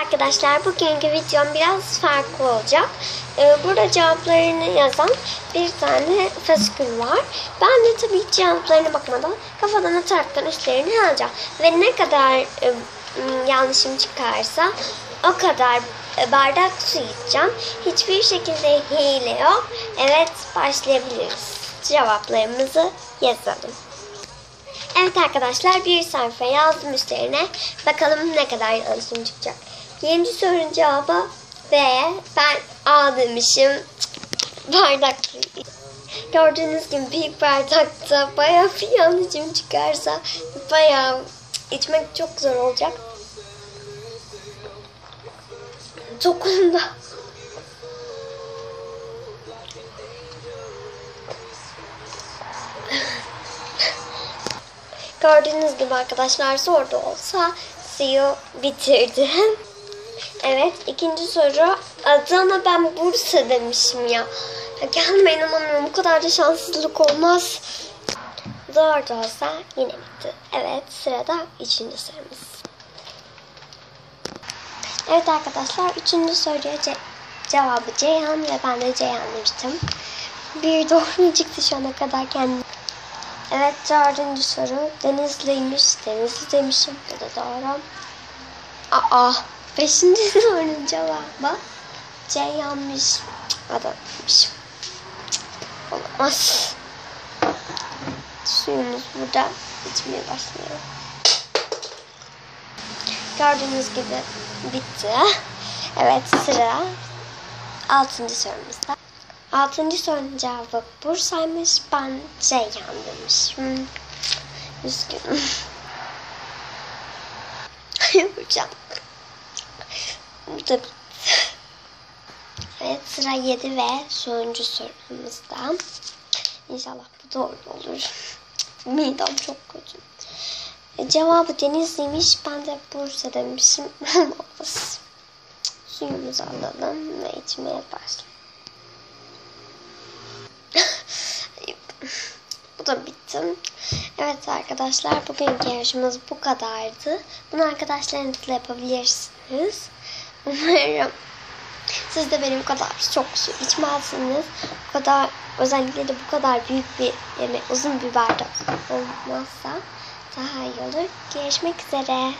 Arkadaşlar bugünkü videom biraz farklı olacak. Ee, burada cevaplarını yazan bir tane faskül var. Ben de tabii hiç cevaplarına bakmadan kafadan ataraktan üstlerini alacağım. Ve ne kadar e, yanlışım çıkarsa o kadar e, bardak su içeceğim. Hiçbir şekilde hile yok. Evet başlayabiliriz. Cevaplarımızı yazalım. Evet arkadaşlar bir sayfa yazdım üstlerine. Bakalım ne kadar yanlışım çıkacak. Yedinci sorunun cevabı B. Ben A demişim. Bardak. Gördüğünüz gibi büyük bardakta bayağı bir yanlışım çıkarsa bayağı içmek çok zor olacak. Dokunda. Gördüğünüz gibi arkadaşlar zor da olsa suyu bitirdim. Evet ikinci soru. Adana ben Bursa demişim ya. ya kendime inanamıyorum. Bu kadar da şanssızlık olmaz. Zor da olsa yine bitti. Evet sırada üçüncü sorumuz. Evet arkadaşlar üçüncü soruya ce- cevabı Ceyhan ve ben de Ceyhan demiştim. Bir doğru çıktı şu ana kadar kendim. Evet dördüncü soru. Denizliymiş. Denizli demişim. Bu da doğru. Aa. Beşinci sorunun cevabı C yanlış. Adammış. Olamaz. Suyumuz burada içmeye başlıyor. Gördüğünüz gibi bitti. Evet sıra altıncı sorumuzda. Altıncı sorunun cevabı Bursa'ymış. Ben Ceyhan demişim. Üzgünüm. Yapacağım. Bu da bitti. Evet sıra 7 ve sonuncu sorumuzda. İnşallah bu doğru olur. Midem çok kötü. E, Cevabı Denizli'ymiş. Ben de Bursa demişim. Olmaz. Suyumuzu alalım ve içmeye başlayalım. Bu da bitti. Evet arkadaşlar bugünkü yarışımız bu kadardı. Bunu arkadaşlarınızla yapabilirsiniz. Umarım siz de benim kadar çok su içmezsiniz. Bu kadar özellikle de bu kadar büyük bir yani uzun bir bardak olmazsa daha iyi olur. Görüşmek üzere.